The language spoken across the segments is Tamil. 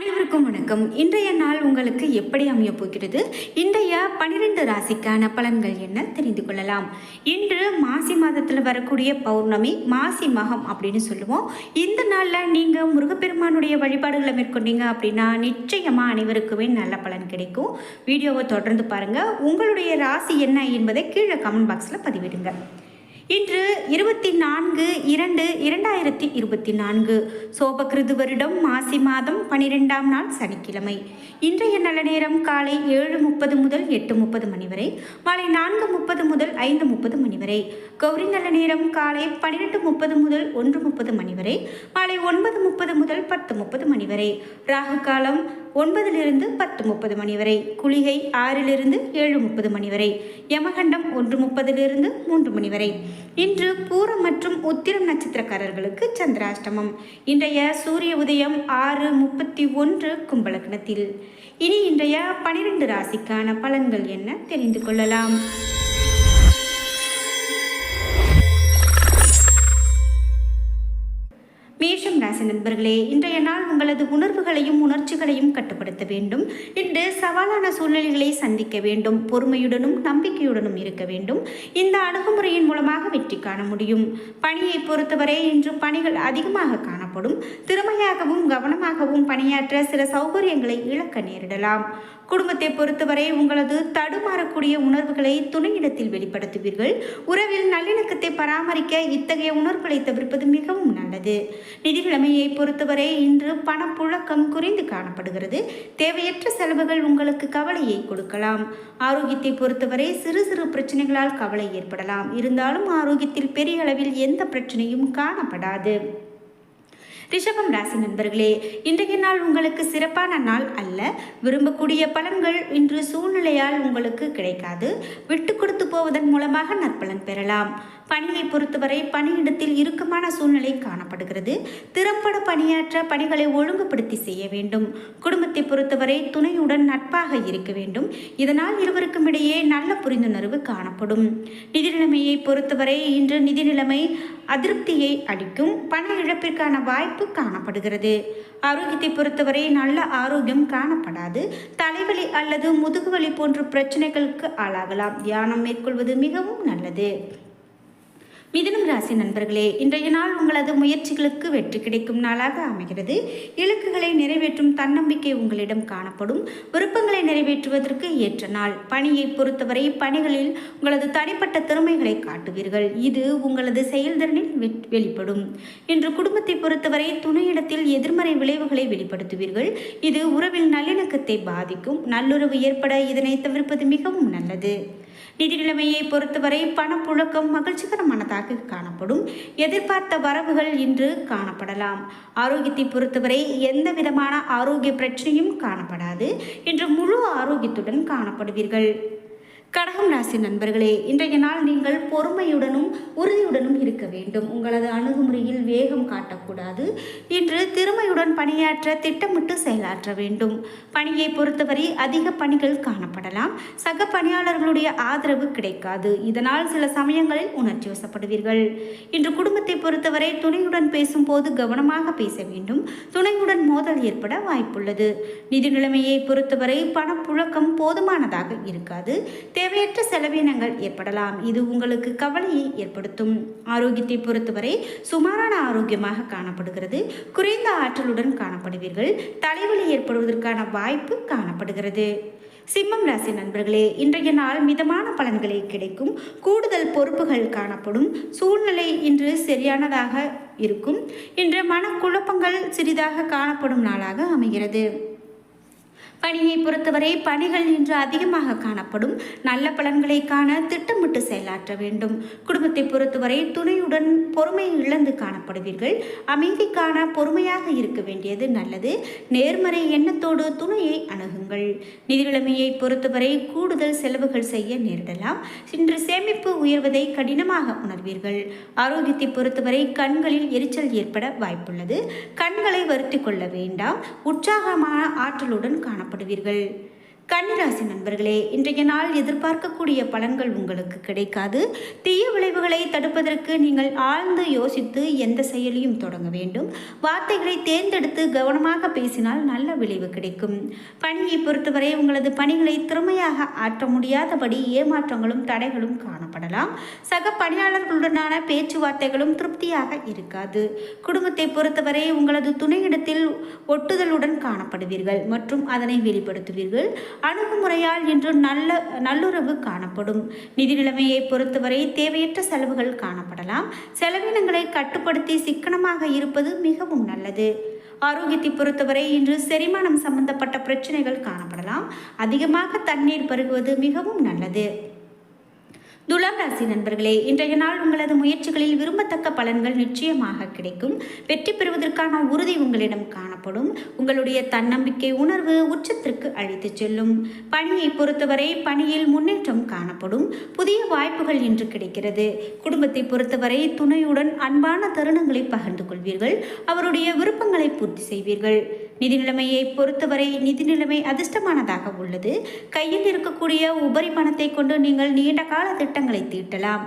அனைவருக்கும் வணக்கம். இன்றைய நாள் உங்களுக்கு எப்படி அமைய போகிறது? இன்றைய பனிரெண்டு ராசிக்கான பலன்கள் என்ன தெரிந்து கொள்ளலாம். இன்று மாசி மாதத்தில் வரக்கூடிய பௌர்ணமி மாசி மகம் அப்படின்னு சொல்லுவோம். இந்த நாளில் நீங்கள் முருகப்பெருமானுடைய வழிபாடுகளை மேற்கொண்டீங்க அப்படின்னா நிச்சயமாக அனைவருக்குமே நல்ல பலன் கிடைக்கும். வீடியோவை தொடர்ந்து பாருங்கள் உங்களுடைய ராசி என்ன என்பதை கீழே கமெண்ட் பாக்ஸில் பதிவிடுங்க. இன்று இருபத்தி நான்கு இரண்டு இரண்டாயிரத்தி இருபத்தி நான்கு. சோபகிருது வருடம் மாசி மாதம் பனிரெண்டாம் நாள் சனிக்கிழமை. இன்றைய நல்ல நேரம் காலை ஏழு முப்பது முதல் எட்டு முப்பது மணி வரை மாலை நான்கு முப்பது முதல் ஐந்து முப்பது மணி வரை. கௌரி நல்ல நேரம் காலை பன்னிரெண்டு முப்பது முதல் ஒன்று முப்பது மணி வரை மாலை ஒன்பது முப்பது முதல் பத்து முப்பது மணி வரை. ராகு காலம் ஒன்பதிலிருந்து பத்து முப்பது மணி வரை குளிகை ஆறிலிருந்து ஏழு முப்பது மணி வரை யமகண்டம் ஒன்று முப்பதிலிருந்து மூன்று மணி வரை. இன்று பூரம் மற்றும் உத்திரம் நட்சத்திரக்காரர்களுக்கு சந்திராஷ்டமம். இன்றைய சூரிய உதயம் ஆறு முப்பத்தி ஒன்று கும்பலக்னத்தில் இனி இன்றைய பனிரெண்டு ராசிக்கான பலன்கள் என்ன தெரிந்து கொள்ளலாம். ராசி நண்பர்களே இன்றைய நாள் உங்களது உணர்வுகளையும் உணர்ச்சிகளையும் கட்டுப்படுத்த வேண்டும். இன்று சவாலான சூழ்நிலைகளை சந்திக்க வேண்டும். பொறுமையுடனும் நம்பிக்கையுடனும் இருக்க வேண்டும். இந்த அணுகுமுறையின் மூலமாக வெற்றி காண முடியும். பணியை பொறுத்தவரை இன்று பணிகள் அதிகமாக காண காணப்படும். திறமையாகவும் கவனமாகவும் பணியாற்ற சில சௌகரியங்களை இழக்க நேரிடலாம். குடும்பத்தை பொறுத்தவரை உங்களது தடுமாறக்கூடிய உணர்வுகளை துணையிடத்தில் வெளிப்படுத்துவீர்கள். உறவில் நல்லிணக்கத்தை பராமரிக்க இத்தகைய உணர்வுகளை தவிர்ப்பது மிகவும் நல்லது. நிதி பொறுத்தவரை இன்று பணப்புழக்கம் குறைந்து காணப்படுகிறது. தேவையற்ற செலவுகள் உங்களுக்கு கவலையை கொடுக்கலாம். ஆரோக்கியத்தை பொறுத்தவரை சிறு சிறு பிரச்சனைகளால் கவலை ஏற்படலாம். இருந்தாலும் ஆரோக்கியத்தில் பெரிய அளவில் எந்த பிரச்சனையும் காணப்படாது. ரிஷபம் ராசி நண்பர்களே இன்றைய நாள் உங்களுக்கு சிறப்பான நாள் அல்ல. விரும்பக்கூடிய பலன்கள் இன்று சூழ்நிலையால் உங்களுக்கு கிடைக்காது. விட்டு கொடுத்து போவதன் மூலமாக நற்பலன் பெறலாம். பணியை பொறுத்தவரை பணியிடத்தில் இறுக்கமான சூழ்நிலை காணப்படுகிறது. திறம்பட பணியாற்ற பணிகளை ஒழுங்குபடுத்தி செய்ய வேண்டும். குடும்பத்தை பொறுத்தவரை துணையுடன் நட்பாக இருக்க வேண்டும். இதனால் இருவருக்கும் இடையே நல்ல புரிந்துணர்வு காணப்படும். நிதி நிலைமையை பொறுத்தவரை இன்று நிதி நிலைமை அதிருப்தியை அளிக்கும் பண இழப்பிற்கான வாய்ப்பு காணப்படுகிறது. ஆரோக்கியத்தை பொறுத்தவரை நல்ல ஆரோக்கியம் காணப்படாது. தலைவலி அல்லது முதுகுவலி போன்ற பிரச்சனைகளுக்கு ஆளாகலாம். தியானம் மேற்கொள்வது மிகவும் நல்லது. மிதுனம் ராசி நண்பர்களே இன்றைய நாள் உங்களது முயற்சிகளுக்கு வெற்றி கிடைக்கும் நாளாக அமைகிறது. இலக்குகளை நிறைவேற்றும் தன்னம்பிக்கை உங்களிடம் காணப்படும். விருப்பங்களை நிறைவேற்றுவதற்கு ஏற்ற நாள். பணியை பொறுத்தவரை பணிகளில் உங்களது தனிப்பட்ட திறமைகளை காட்டுவீர்கள். இது உங்களது செயல்திறனில் வெ- வெளிப்படும். இன்று குடும்பத்தை பொறுத்தவரை துணையிடத்தில் எதிர்மறை விளைவுகளை வெளிப்படுத்துவீர்கள். இது உறவில் நல்லிணக்கத்தை பாதிக்கும். நல்லுறவு ஏற்பட இதனை தவிர்ப்பது மிகவும் நல்லது. நிதி நிலைமையை பொறுத்தவரை பணப்புழக்கம் மகிழ்ச்சிகரமானதாக காணப்படும். எதிர்பார்த்த வரவுகள் இன்று காணப்படலாம். ஆரோக்கியத்தை பொறுத்தவரை எந்த விதமான ஆரோக்கிய பிரச்சனையும் காணப்படாது. இன்று முழு ஆரோக்கியத்துடன் காணப்படுவீர்கள். கடகம் ராசி நண்பர்களே இன்றைய நாள் நீங்கள் பொறுமையுடனும் உறுதியுடனும் இருக்க வேண்டும். உங்களது அணுகுமுறையில் வேகம் காட்டக்கூடாது. இன்று திறமையுடன் பணியாற்ற திட்டமிட்டு செயலாற்ற வேண்டும். பணியை பொறுத்தவரை அதிக பணிகள் காணப்படலாம். சக பணியாளர்களுடைய ஆதரவு கிடைக்காது. இதனால் சில சமயங்களில் உணர்ச்சி வசப்படுவீர்கள். இன்று குடும்பத்தை பொறுத்தவரை துணையுடன் பேசும்போது கவனமாக பேச வேண்டும். துணையுடன் மோதல் ஏற்பட வாய்ப்புள்ளது. நிதி நிலைமையை பொறுத்தவரை பணப்புழக்கம் போதுமானதாக இருக்காது. தேவையற்ற செலவினங்கள் ஏற்படலாம். இது உங்களுக்கு கவலையை ஏற்படுத்தும். ஆரோக்கியத்தை பொறுத்தவரை சுமாரான ஆரோக்கியமாக காணப்படுகிறது. குறைந்த ஆற்றலுடன் காணப்படுவீர்கள். தலைவலி ஏற்படுவதற்கான வாய்ப்பு காணப்படுகிறது. சிம்மம் ராசி நண்பர்களே இன்றைய நாள் மிதமான பலன்களை கிடைக்கும். கூடுதல் பொறுப்புகள் காணப்படும். சூழ்நிலை இன்று சரியானதாக இருக்கும். இன்று மனக்குழப்பங்கள் சிறிதாக காணப்படும் நாளாக அமைகிறது. பணியை பொறுத்தவரை பணிகள் இன்று அதிகமாக காணப்படும். நல்ல பலன்களை காண திட்டமிட்டு செயலாற்ற வேண்டும். குடும்பத்தை பொறுத்தவரை துணையுடன் பொறுமை இழந்து காணப்படுவீர்கள். அமைதிக்கான பொறுமையாக இருக்க வேண்டியது நல்லது. நேர்மறை எண்ணத்தோடு துணையை அணுகுங்கள். நிதிநிலைமையை பொறுத்தவரை கூடுதல் செலவுகள் செய்ய நேரிடலாம். இன்று சேமிப்பு உயர்வதை கடினமாக உணர்வீர்கள். ஆரோக்கியத்தை பொறுத்தவரை கண்களில் எரிச்சல் ஏற்பட வாய்ப்புள்ளது. கண்களை வருத்திக் கொள்ள வேண்டாம். உற்சாகமான ஆற்றலுடன் காணப்படும் காணப்படுவீர்கள். கன்னிராசி நண்பர்களே இன்றைய நாள் எதிர்பார்க்கக்கூடிய பலன்கள் உங்களுக்கு கிடைக்காது. தீய விளைவுகளை தடுப்பதற்கு நீங்கள் ஆழ்ந்து யோசித்து எந்த செயலையும் தொடங்க வேண்டும். வார்த்தைகளை தேர்ந்தெடுத்து கவனமாக பேசினால் நல்ல விளைவு கிடைக்கும். பணியை பொறுத்தவரை உங்களது பணிகளை திறமையாக ஆற்ற முடியாதபடி ஏமாற்றங்களும் தடைகளும் காணப்படலாம். சக பணியாளர்களுடனான பேச்சுவார்த்தைகளும் திருப்தியாக இருக்காது. குடும்பத்தை பொறுத்தவரை உங்களது துணையிடத்தில் ஒட்டுதலுடன் காணப்படுவீர்கள் மற்றும் அதனை வெளிப்படுத்துவீர்கள். அணுகுமுறையால் இன்று நல்ல நல்லுறவு காணப்படும். நிதி நிலைமையை பொறுத்தவரை தேவையற்ற செலவுகள் காணப்படலாம். செலவினங்களை கட்டுப்படுத்தி சிக்கனமாக இருப்பது மிகவும் நல்லது. ஆரோக்கியத்தை பொறுத்தவரை இன்று செரிமானம் சம்பந்தப்பட்ட பிரச்சனைகள் காணப்படலாம். அதிகமாக தண்ணீர் பருகுவது மிகவும் நல்லது. துலாம் ராசி நண்பர்களே இன்றைய நாள் உங்களது முயற்சிகளில் விரும்பத்தக்க பலன்கள் நிச்சயமாக கிடைக்கும். வெற்றி பெறுவதற்கான உறுதி உங்களிடம் காணப்படும். உங்களுடைய தன்னம்பிக்கை உணர்வு உச்சத்திற்கு அழைத்துச் செல்லும். பணியை பொறுத்தவரை பணியில் முன்னேற்றம் காணப்படும். புதிய வாய்ப்புகள் இன்று கிடைக்கிறது. குடும்பத்தை பொறுத்தவரை துணையுடன் அன்பான தருணங்களை பகிர்ந்து கொள்வீர்கள். அவருடைய விருப்பங்களை பூர்த்தி செய்வீர்கள். நிதி நிலைமையை பொறுத்தவரை நிதி நிலைமை அதிர்ஷ்டமானதாக உள்ளது. கையில் இருக்கக்கூடிய உபரி பணத்தை கொண்டு நீங்கள் நீண்ட கால திட்டங்களை தீட்டலாம்.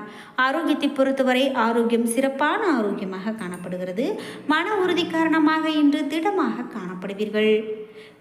ஆரோக்கியத்தை பொறுத்தவரை ஆரோக்கியம் சிறப்பான ஆரோக்கியமாக காணப்படுகிறது. மன உறுதி காரணமாக இன்று திடமாக காணப்படுவீர்கள்.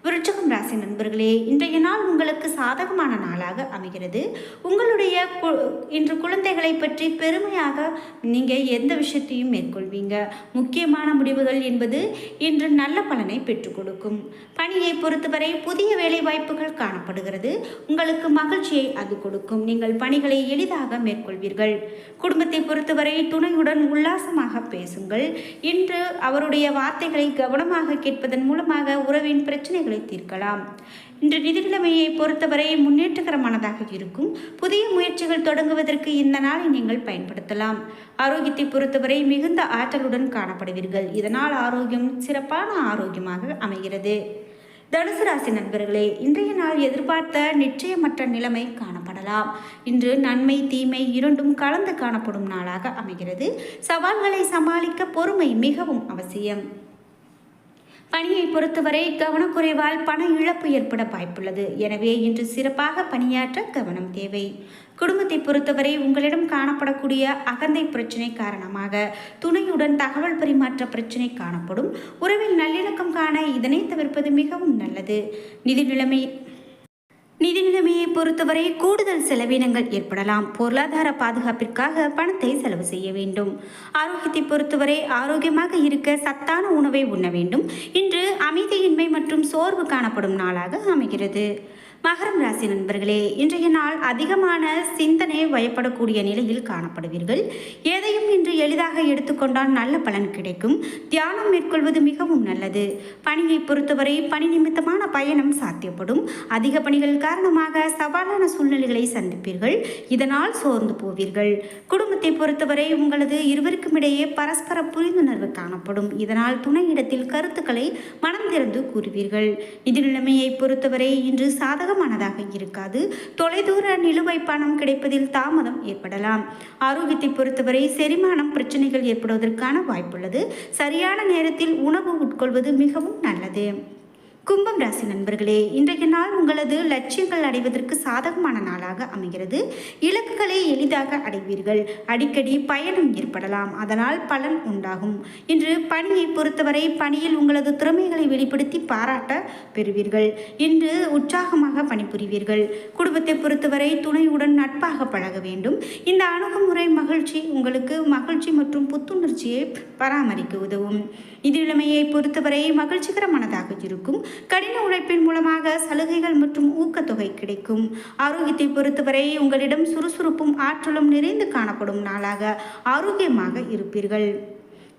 விருச்சகம் ராசி நண்பர்களே இன்றைய நாள் உங்களுக்கு சாதகமான நாளாக அமைகிறது. உங்களுடைய கு- இன்று குழந்தைகளை பற்றி பெருமையாக நீங்கள் எந்த விஷயத்தையும் மேற்கொள்வீங்க? முக்கியமான முடிவுகள் என்பது இன்று நல்ல பலனை பெற்றுக் கொடுக்கும். பணியை பொறுத்தவரை புதிய வேலை வாய்ப்புகள் காணப்படுகிறது. உங்களுக்கு மகிழ்ச்சியை அது கொடுக்கும். நீங்கள் பணிகளை எளிதாக மேற்கொள்வீர்கள். குடும்பத்தை பொறுத்தவரை துணையுடன் உல்லாசமாக பேசுங்கள். இன்று அவருடைய வார்த்தைகளை கவனமாக கேட்பதன் மூலமாக உறவின் பிரச்சனைகளை தீர்க்கலாம் இன்று நிதிநிலைமையை பொறுத்தவரை முன்னேற்றகரமானதாக இருக்கும். புதிய முயற்சிகள் தொடங்குவதற்கு இந்த நாளை நீங்கள் பயன்படுத்தலாம். ஆரோக்கியத்தை பொறுத்தவரை மிகுந்த ஆற்றலுடன் காணப்படுவீர்கள். இதனால் ஆரோக்கியம் சிறப்பான ஆரோக்கியமாக அமைகிறது. தனுசு ராசி நண்பர்களே இன்றைய நாள் எதிர்பார்த்த நிச்சயமற்ற நிலைமை காணப்படலாம். இன்று நன்மை தீமை இரண்டும் கலந்து காணப்படும் நாளாக அமைகிறது. சவால்களை சமாளிக்க பொறுமை மிகவும் அவசியம். பணியை பொறுத்தவரை கவனக்குறைவால் பண இழப்பு ஏற்பட வாய்ப்புள்ளது. எனவே இன்று சிறப்பாக பணியாற்ற கவனம் தேவை. குடும்பத்தை பொறுத்தவரை உங்களிடம் காணப்படக்கூடிய அகந்தை பிரச்சனை காரணமாக துணையுடன் தகவல் பரிமாற்ற பிரச்சனை காணப்படும். உறவில் நல்லிணக்கம் காண இதனை தவிர்ப்பது மிகவும் நல்லது. நிதி நிலைமை நிதி நிலைமையை பொறுத்தவரை கூடுதல் செலவினங்கள் ஏற்படலாம். பொருளாதார பாதுகாப்பிற்காக பணத்தை செலவு செய்ய வேண்டும். ஆரோக்கியத்தை பொறுத்தவரை ஆரோக்கியமாக இருக்க சத்தான உணவை உண்ண வேண்டும். இன்று அமைதியின்மை மற்றும் சோர்வு காணப்படும் நாளாக அமைகிறது. மகரம் ராசி நண்பர்களே இன்றைய நாள் அதிகமான சிந்தனை வயப்படக்கூடிய நிலையில் காணப்படுவீர்கள். எதையும் இன்று எளிதாக எடுத்துக்கொண்டால் நல்ல பலன் கிடைக்கும். தியானம் மேற்கொள்வது மிகவும் நல்லது. பணியை பொறுத்தவரை பணி நிமித்தமான பயணம் சாத்தியப்படும். அதிக பணிகள் காரணமாக சவாலான சூழ்நிலைகளை சந்திப்பீர்கள். இதனால் சோர்ந்து போவீர்கள். குடும்பத்தை பொறுத்தவரை உங்களது இருவருக்கும் இடையே பரஸ்பர புரிந்துணர்வு காணப்படும். இதனால் துணையிடத்தில் கருத்துக்களை மனம் திறந்து கூறுவீர்கள். நிதி நிலைமையை பொறுத்தவரை இன்று சாதக சாதகமானதாக இருக்காது. தொலைதூர நிலுவை பணம் கிடைப்பதில் தாமதம் ஏற்படலாம். ஆரோக்கியத்தை பொறுத்தவரை செரிமானம் பிரச்சனைகள் ஏற்படுவதற்கான வாய்ப்புள்ளது. சரியான நேரத்தில் உணவு உட்கொள்வது மிகவும் நல்லது. கும்பம் ராசி நண்பர்களே இன்றைய நாள் உங்களது லட்சியங்கள் அடைவதற்கு சாதகமான நாளாக அமைகிறது. இலக்குகளை எளிதாக அடைவீர்கள். அடிக்கடி பயணம் ஏற்படலாம். அதனால் பலன் உண்டாகும். இன்று பணியை பொறுத்தவரை பணியில் உங்களது திறமைகளை வெளிப்படுத்தி பாராட்ட பெறுவீர்கள். இன்று உற்சாகமாக பணிபுரிவீர்கள். குடும்பத்தை பொறுத்தவரை துணையுடன் நட்பாக பழக வேண்டும். இந்த அணுகுமுறை மகிழ்ச்சி உங்களுக்கு மகிழ்ச்சி மற்றும் புத்துணர்ச்சியை பராமரிக்க உதவும். நிதி நிலைமையை பொறுத்தவரை மகிழ்ச்சிகரமானதாக இருக்கும். கடின உழைப்பின் மூலமாக சலுகைகள் மற்றும் ஊக்கத்தொகை கிடைக்கும். ஆரோக்கியத்தை பொறுத்தவரை உங்களிடம் சுறுசுறுப்பும் ஆற்றலும் நிறைந்து காணப்படும் நாளாக ஆரோக்கியமாக இருப்பீர்கள்.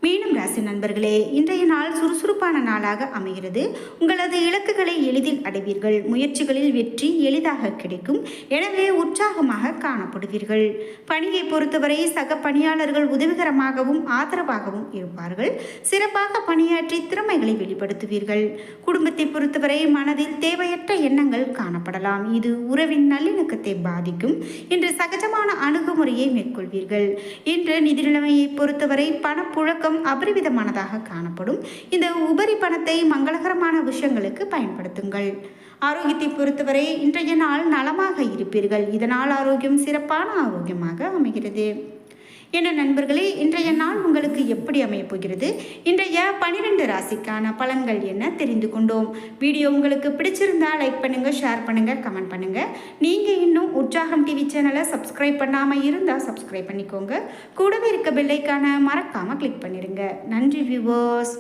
மீனம் ராசி நண்பர்களே இன்றைய நாள் சுறுசுறுப்பான நாளாக அமைகிறது. உங்களது இலக்குகளை எளிதில் அடைவீர்கள். முயற்சிகளில் வெற்றி எளிதாக கிடைக்கும். எனவே உற்சாகமாக காணப்படுவீர்கள். பணியை பொறுத்தவரை சக பணியாளர்கள் உதவிகரமாகவும் ஆதரவாகவும் இருப்பார்கள். சிறப்பாக பணியாற்றி திறமைகளை வெளிப்படுத்துவீர்கள். குடும்பத்தை பொறுத்தவரை மனதில் தேவையற்ற எண்ணங்கள் காணப்படலாம். இது உறவின் நல்லிணக்கத்தை பாதிக்கும். இன்று சகஜமான அணுகுமுறையை மேற்கொள்வீர்கள். இன்று நிதி நிலைமையை பொறுத்தவரை பணப்புழக்கம் பணம் அபரிவிதமானதாக காணப்படும். இந்த உபரி பணத்தை மங்களகரமான விஷயங்களுக்கு பயன்படுத்துங்கள். ஆரோக்கியத்தை பொறுத்தவரை இன்றைய நாள் நலமாக இருப்பீர்கள். இதனால் ஆரோக்கியம் சிறப்பான ஆரோக்கியமாக அமைகிறது. என்ன நண்பர்களே இன்றைய நாள் உங்களுக்கு எப்படி அமையப் போகிறது? இன்றைய பனிரெண்டு ராசிக்கான பலன்கள் என்ன தெரிந்து கொண்டோம். வீடியோ உங்களுக்கு பிடிச்சிருந்தா லைக் பண்ணுங்க ஷேர் பண்ணுங்க கமெண்ட் பண்ணுங்க. நீங்க இன்னும் உற்சாகம் டிவி சேனலை சப்ஸ்கிரைப் பண்ணாம இருந்தா சப்ஸ்கிரைப் பண்ணிக்கோங்க. கூடவே இருக்க பெல்லைக்கான மறக்காம கிளிக் பண்ணிருங்க. நன்றி வியூவர்ஸ்